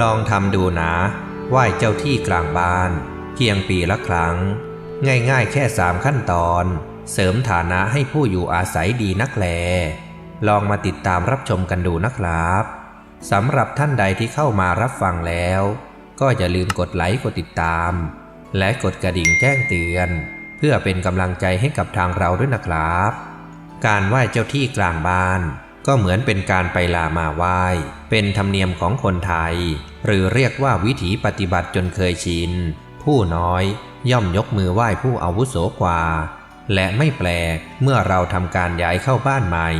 ลองทำดูนะไหว้เจ้าที่กลางบ้านเพียงปีละครั้ง ง่ายๆแค่สามขั้นตอน เสริมฐานะให้ผู้อยู่อาศัยดีนักแล ลองมาติดตามรับชมกันดูนะครับสำหรับท่านใดที่เข้ามารับฟังแล้ว ก็อย่าลืมกดไลค์กดติดตาม และกดกระดิ่งแจ้งเตือน เพื่อเป็นกำลังใจให้กับทางเราด้วยนะครับ การไหว้เจ้าที่กลางบ้าน ก็เหมือนเป็นการไปลามาไหว้ เป็นธรรมเนียมของคนไทย หรือเรียกว่าวิถีปฏิบัติจนเคยชิน ผู้น้อยย่อมยกมือไหว้ผู้อาวุโสกว่า และไม่แปลกเมื่อเราทำการย้ายเข้าบ้านใหม่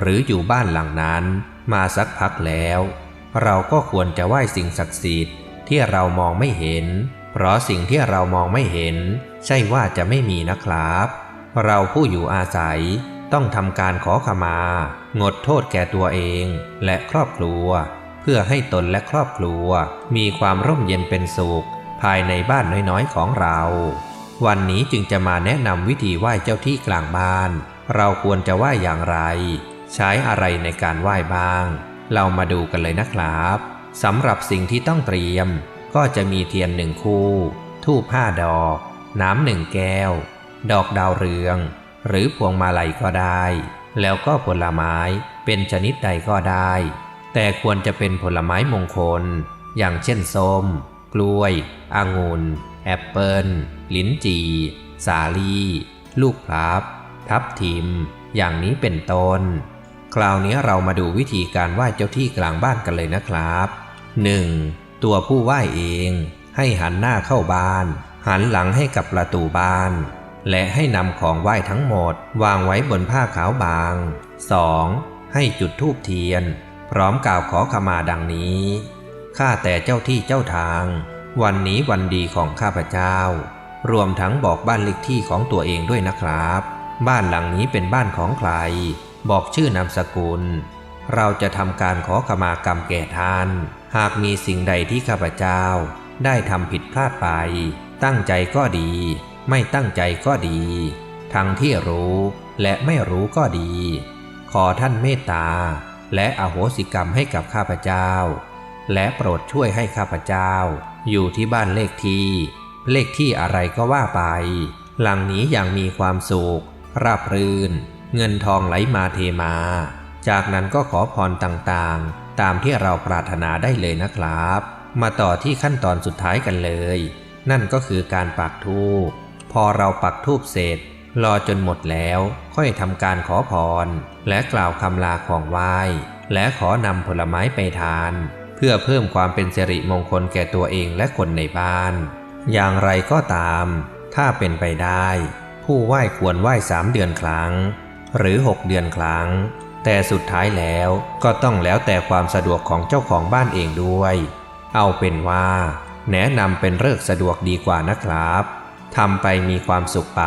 หรืออยู่บ้านหลังนั้น มาสักพักแล้ว เราก็ควรจะไหว้สิ่งศักดิ์สิทธิ์ที่เรามองไม่เห็น เพราะสิ่งที่เรามองไม่เห็น ใช่ว่าจะไม่มีนะครับ เราผู้อยู่อาศัย ต้องทำการขอขมา งดโทษแก่ตัวเองและครอบครัว เพื่อให้ตนและครอบครัว มีความร่มเย็นเป็นสุข ภายในบ้านน้อยๆของเรา วันนี้จึงจะมาแนะนำวิธีไหว้เจ้าที่กลางบ้าน เราควรจะไหว้อย่างไร ใช้อะไรในการไหว้บ้าง เรามาดูกันเลยนะครับสำหรับสิ่งที่ต้องเตรียม ก็จะมีเทียนหนึ่งคู่ ทูบห้าดอก น้ำหนึ่งแก้ว ดอกดาวเรือง หรือพวงมาลัยก็ได้ แล้วก็ผลไม้เป็นชนิดใดก็ได้ แต่ควรจะเป็นผลไม้มงคล อย่างเช่นส้ม กล้วยองุ่น แอปเปิลลิ้นจี่ สาลี ลูกพลับ ทับทิม อย่างนี้เป็นต้น คราวนี้เรามาดูวิธีการไหว้เจ้าที่กลางบ้านกันเลยนะครับ 1. ตัวผู้ไหว้เอง ให้หันหน้าเข้าบ้าน หันหลังให้กับประตูบ้าน และให้นำของไหว้ทั้งหมดวางไว้บนผ้าขาวบาง 2. ให้จุดธูปเทียน พร้อมกล่าวขอขมาดังนี้ข้าแต่เจ้าที่เจ้าทาง วันนี้วันดีของข้าพเจ้า รวมทั้งบอกบ้านเลขที่ของตัวเองด้วยนะครับ บ้านหลังนี้เป็นบ้านของใคร บอกชื่อนามสกุล เราจะทำการขอขมากรรมแก่ท่าน หากมีสิ่งใดที่ข้าพเจ้า ได้ทำผิดพลาดไป ตั้งใจก็ดี ไม่ตั้งใจก็ดี ทั้งที่รู้และไม่รู้ก็ดี ขอท่านเมตตา และอโหสิกรรมให้กับข้าพเจ้า และโปรดช่วยให้ข้าพเจ้า อยู่ที่บ้านเลขที่ เลขที่อะไรก็ว่าไป หลังนี้อย่างมีความสุขราบรื่น เงินทองไหลมาเทมา จากนั้นก็ขอพรต่างๆ ตามที่เราปรารถนาได้เลยนะครับ มาต่อที่ขั้นตอนสุดท้ายกันเลย นั่นก็คือการปักธูป พอเราปักธูปเสร็จ รอจนหมดแล้วค่อยทำการขอพร และกล่าวคำลาของไหว้ และขอนำผลไม้ไปทาน เพื่อเพิ่มความเป็นสิริมงคลแก่ตัวเองและคนในบ้าน อย่างไรก็ตาม ถ้าเป็นไปได้ ผู้ไหว้ควรไหว้สามเดือนครั้ง หรือหกเดือนครั้ง แต่สุดท้ายแล้วก็ต้องแล้วแต่ความสะดวกของเจ้าของบ้านเองด้วย เอาเป็นว่า แนะนำเป็นเลิกสะดวกดีกว่านะครับ ทำไปมีความสุขไป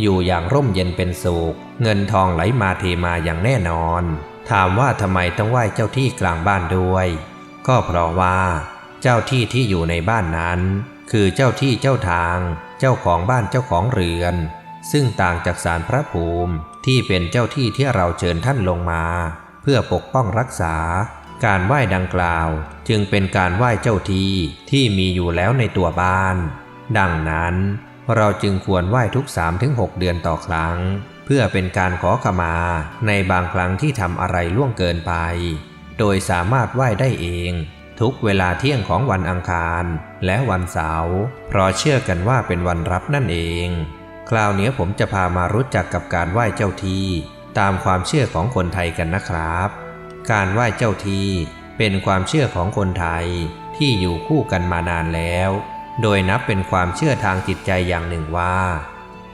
อยู่อย่างร่มเย็นเป็นสุข เงินทองไหลมาเทมาอย่างแน่นอน ถามว่าทำไมต้องไหว้เจ้าที่กลางบ้านด้วย ก็เพราะว่า เจ้าที่ที่อยู่ในบ้านนั้น คือเจ้าที่เจ้าทาง เจ้าของบ้านเจ้าของเรือน ซึ่งต่างจากสารพระภูมิที่เป็นเจ้าที่ที่เราเชิญท่านลงมา เพื่อปกป้องรักษา การไหว้ดังกล่าว จึงเป็นการไหว้เจ้าที่ที่มีอยู่แล้วในตัวบ้าน ดังนั้นเราจึงควรไหว้ทุก 3-6 เดือนต่อครั้ง เพื่อเป็นการขอขมาในบางครั้งที่ทำอะไรล่วงเกินไป โดยสามารถไหว้ได้เอง ทุกเวลาเที่ยงของวันอังคาร และวันเสาร์เพราะเชื่อกันว่าเป็นวันรับนั่นเอง คราวนี้ผมจะพามารู้จักกับการไหว้เจ้าที่ตามความเชื่อของคนไทยกันนะครับ การไหว้เจ้าที่เป็นความเชื่อของคนไทยที่อยู่คู่กันมานานแล้ว โดยนับเป็นความเชื่อทางจิตใจอย่างหนึ่งว่า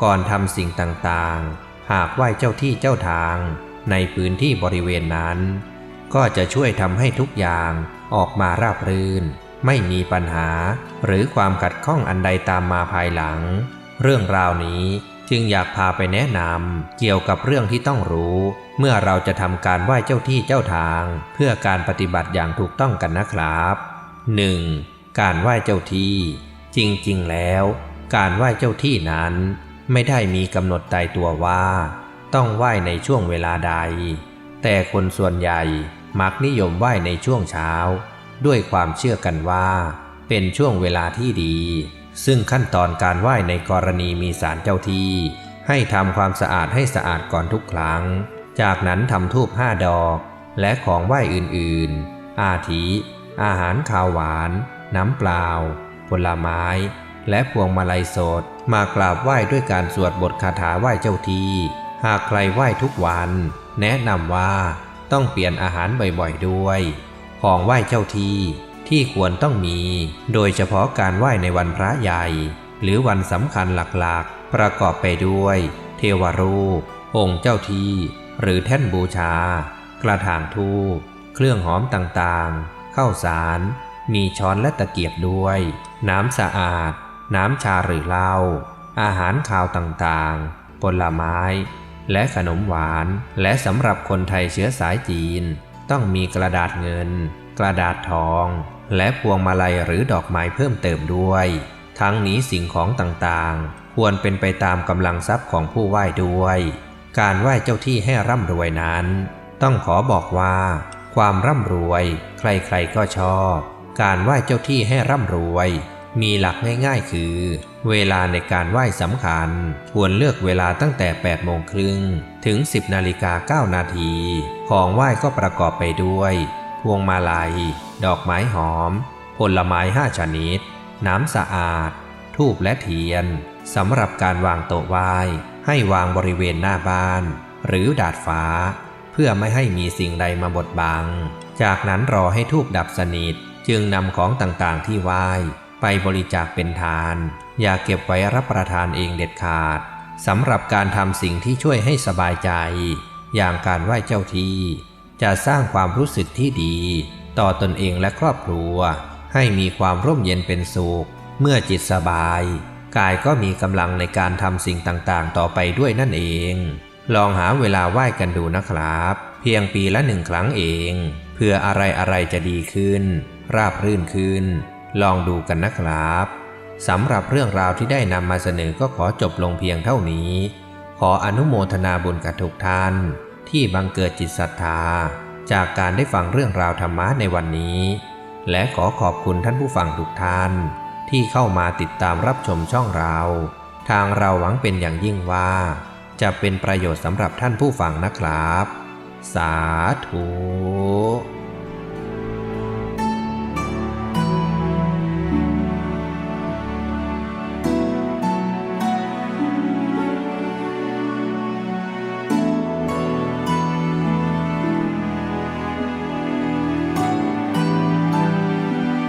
ก่อนทำสิ่งต่างๆ หากไหว้เจ้าที่เจ้าทาง ในพื้นที่บริเวณนั้น ก็จะช่วยทำให้ทุกอย่างออกมาราบรื่น ไม่มีปัญหา หรือความขัดข้องอันใดตามมาภายหลัง เรื่องราวนี้จึงอยากพาไปแนะนำเกี่ยวกับเรื่องที่ต้องรู้ เมื่อเราจะทำการไหว้เจ้าที่เจ้าทาง เพื่อการปฏิบัติอย่างถูกต้องกันนะครับ 1. การไหว้เจ้าที่ จริงๆแล้ว การไหว้เจ้าที่นั้น ไม่ได้มีกำหนดตายตัวว่า ต้องไหว้ในช่วงเวลาใด แต่คนส่วนใหญ่มักนิยมไหว้ในช่วงเช้า ด้วยความเชื่อกันว่า เป็นช่วงเวลาที่ดี ซึ่งขั้นตอนการไหว้ในกรณีมีสารเจ้าที่ ให้ทำความสะอาดให้สะอาดก่อนทุกครั้ง จากนั้นทำทูบห้าดอก และของไหว้อื่นๆ อาทิ อาหารขาวหวาน น้ำเปล่า ผลไม้ และพวงมาลัยสด มากราบไหว้ด้วยการสวดบทคาถาไหว้เจ้าที่หากใครไหว้ทุกวัน แนะนำว่าต้องเปลี่ยนอาหารบ่อยๆด้วย ของไหว้เจ้าที่ที่ควรต้องมี โดยเฉพาะการไหว้ในวันพระใหญ่ หรือวันสำคัญหลักๆ ประกอบไปด้วย เทวรูป องค์เจ้าที่หรือแท่นบูชา กระถางทูปเครื่องหอมต่างๆ ข้าวสาร มีช้อนและตะเกียบด้วย น้ำสะอาด น้ำชาหรือเหล้า อาหารคาวต่างๆ ผลไม้ และขนมหวาน และสำหรับคนไทยเชื้อสายจีน ต้องมีกระดาษเงิน กระดาษทอง และพวงมาลัยหรือดอกไม้เพิ่มเติมด้วย ทั้งนี้สิ่งของต่างๆ ควรเป็นไปตามกำลังทรัพย์ของผู้ไหว้ด้วย การไหว้เจ้าที่ให้ร่ำรวยนั้น ต้องขอบอกว่า ความร่ำรวย ใครๆก็ชอบ การไหว้เจ้าที่ให้ร่ำรวย มีหลักง่ายๆ คือ เวลาในการไหว้สำคัญ ควรเลือกเวลาตั้งแต่ 8 โมงครึ่ง ถึง 10 นาฬิกา 9 นาที ของไหว้ก็ประกอบไปด้วย พวงมาลัย ดอกไม้หอม ผลไม้5ชนิด น้ำสะอาด ทูบและเทียน สำหรับการวางโต๊ะไหว้ ให้วางบริเวณหน้าบ้าน หรือดาดฟ้า เพื่อไม่ให้มีสิ่งใดมาบดบัง จากนั้นรอให้ทูบดับสนิท จึงนำของต่างๆที่ไหว้ไปบริจาคเป็นทาน อย่าเก็บไว้รับประทานเองเด็ดขาดสำหรับการทำสิ่งที่ช่วยให้สบายใจ อย่างการไหว้เจ้าที่ จะสร้างความรู้สึกที่ดี ต่อตนเองและครอบครัว ให้มีความร่มเย็นเป็นสุข เมื่อจิตสบาย กายก็มีกำลังในการทำสิ่งต่างๆ ต่อไปด้วยนั่นเอง ลองหาเวลาไหว้กันดูนะครับ เพียงปีละหนึ่งครั้งเอง เพื่ออะไรอะไรจะดีขึ้น ราบรื่นขึ้น ลองดูกันนะครับสำหรับเรื่องราวที่ได้นำมาเสนอก็ขอจบลงเพียงเท่านี้ ขออนุโมทนาบุญกับทุกท่าน ที่บังเกิดจิตศรัทธา จากการได้ฟังเรื่องราวธรรมะในวันนี้ และขอขอบคุณท่านผู้ฟังทุกท่าน ที่เข้ามาติดตามรับชมช่องเรา ทางเราหวังเป็นอย่างยิ่งว่า จะเป็นประโยชน์สำหรับท่านผู้ฟังนะครับ สาธุ